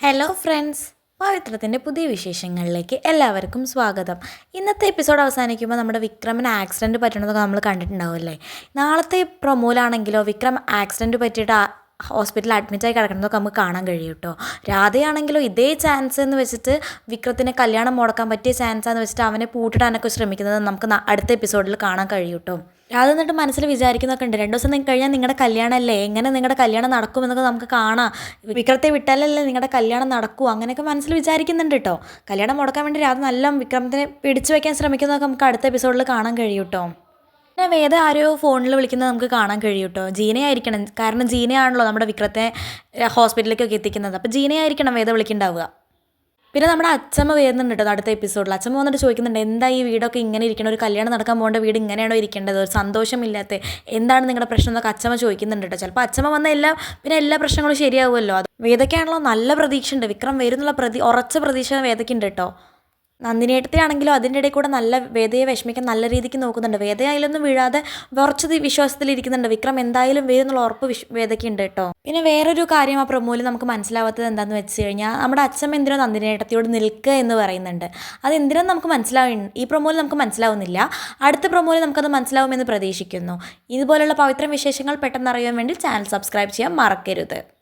Hello friends പവിത്രത്തിന്റെ പുതിയ വിശേഷങ്ങളിലേക്ക് എല്ലാവർക്കും സ്വാഗതം. ഇന്നത്തെ എപ്പിസോഡ് അവസാനിക്കുമ്പോൾ നമ്മുടെ വിക്രമിന് ആക്സിഡന്റ് പറ്റണതൊക്കെ നമ്മൾ കണ്ടിട്ടുണ്ടാവുമല്ലേ നാളത്തെ പ്രൊമോലാണെങ്കിലോ വിക്രം ആക്സിഡന്റ് പറ്റിയിട്ട് ഹോസ്പിറ്റലിൽ അഡ്മിറ്റായി കിടക്കുന്നതൊക്കെ നമുക്ക് കാണാൻ കഴിയും കേട്ടോ. രാധയാണെങ്കിലും ഇതേ ചാൻസ് എന്ന് വെച്ചിട്ട് വിക്രത്തിനെ കല്യാണം മുടക്കാൻ പറ്റിയ ചാൻസ് എന്ന് വെച്ചിട്ട് അവനെ പൂട്ടിടാനൊക്കെ ശ്രമിക്കുന്നത് നമുക്ക് അടുത്ത എപ്പിസോഡിൽ കാണാൻ കഴിയും കേട്ടോ. രാധ എന്നിട്ട് മനസ്സിൽ വിചാരിക്കുന്നൊക്കെ ഉണ്ട്. രണ്ട് ദിവസം കഴിഞ്ഞാൽ നിങ്ങളുടെ കല്യാണമല്ലേ എങ്ങനെ നിങ്ങളുടെ കല്യാണം നടക്കുമെന്നൊക്കെ നമുക്ക് കാണാം. വിക്രത്തെ വിട്ടാലല്ലേ നിങ്ങളുടെ കല്യാണം നടക്കൂ? അങ്ങനെയൊക്കെ മനസ്സിൽ വിചാരിക്കുന്നുണ്ട് കേട്ടോ. കല്യാണം മുടക്കാൻ വേണ്ടി രാധ നല്ല വിക്രമത്തിനെ പിടിച്ചു വയ്ക്കാൻ ശ്രമിക്കുന്നതൊക്കെ നമുക്ക് അടുത്ത എപ്പിസോഡിൽ കാണാൻ കഴിയും കേട്ടോ. പിന്നെ വേദ ആരോ ഫോണിൽ വിളിക്കുന്നത് നമുക്ക് കാണാൻ കഴിയും കേട്ടോ ജീനയായിരിക്കണം കാരണം ജീനയാണല്ലോ നമ്മുടെ വിക്രത്തെ ഹോസ്പിറ്റലിലേക്കൊക്കെ എത്തിക്കുന്നത്. അപ്പോൾ ജീനയായിരിക്കണം വേദ വിളിക്കുന്നുണ്ടാവുക പിന്നെ നമ്മുടെ അച്ഛമ്മ വരുന്നുണ്ട് കേട്ടോ അടുത്ത എപ്പിസോഡിൽ. അച്ഛമ്മ വന്നിട്ട് ചോദിക്കുന്നുണ്ട് എന്താ ഈ വീടൊക്കെ ഇങ്ങനെ ഇരിക്കണം? ഒരു കല്യാണം നടക്കാൻ പോകേണ്ട വീട് ഇങ്ങനെയാണോ ഇരിക്കേണ്ടത്? ഒരു സന്തോഷമില്ലാത്ത എന്താണ് നിങ്ങളുടെ പ്രശ്നം? എന്നൊക്കെ അച്ഛമ്മ ചോദിക്കുന്നുണ്ട് കേട്ടോ. ചിലപ്പോൾ അച്ഛമ്മ വന്ന എല്ലാ പിന്നെ എല്ലാ പ്രശ്നങ്ങളും ശരിയാവുമല്ലോ. അത് വേദയ്ക്കാണല്ലോ നല്ല പ്രതീക്ഷ ഉണ്ട് വിക്രം വരുന്നുള്ള പ്രതി ഉറച്ച പ്രതീക്ഷ വേദയ്ക്കുണ്ട് കേട്ടോ. നന്ദിനേട്ടത്തെയാണെങ്കിലും അതിന്റെ ഇടയിൽ കൂടെ നല്ല വേദയെ വിഷമിക്കാൻ നല്ല രീതിക്ക് നോക്കുന്നുണ്ട്. വേദ അതിലൊന്നും വീഴാതെ ഉറച്ച വിശ്വാസത്തിലിരിക്കുന്നുണ്ട് വിക്രം എന്തായാലും വരും എന്നുള്ള ഉറപ്പ് വിശ് വേദയ്ക്കുണ്ട് കേട്ടോ. പിന്നെ വേറൊരു കാര്യം ആ പ്രൊമോയിൽ നമുക്ക് മനസ്സിലാവാത്തത് എന്താണെന്ന് വെച്ച് കഴിഞ്ഞാൽ നമ്മുടെ അച്ഛൻ എന്തിനോ നന്ദിനേട്ടത്തിയോട് നിൽക്കുക എന്ന് പറയുന്നുണ്ട്. അത് എന്തിനാന്ന് നമുക്ക് മനസ്സിലാവും ഈ പ്രൊമോയിൽ നമുക്ക് മനസ്സിലാവുന്നില്ല. അടുത്ത പ്രൊമോയിൽ നമുക്കത് മനസ്സിലാവുമെന്ന് പ്രതീക്ഷിക്കുന്നു. ഇതുപോലുള്ള പവിത്രം വിശേഷങ്ങൾ പെട്ടെന്ന് അറിയാൻ വേണ്ടി ചാനൽ സബ്സ്ക്രൈബ് ചെയ്യാൻ മറക്കരുത്.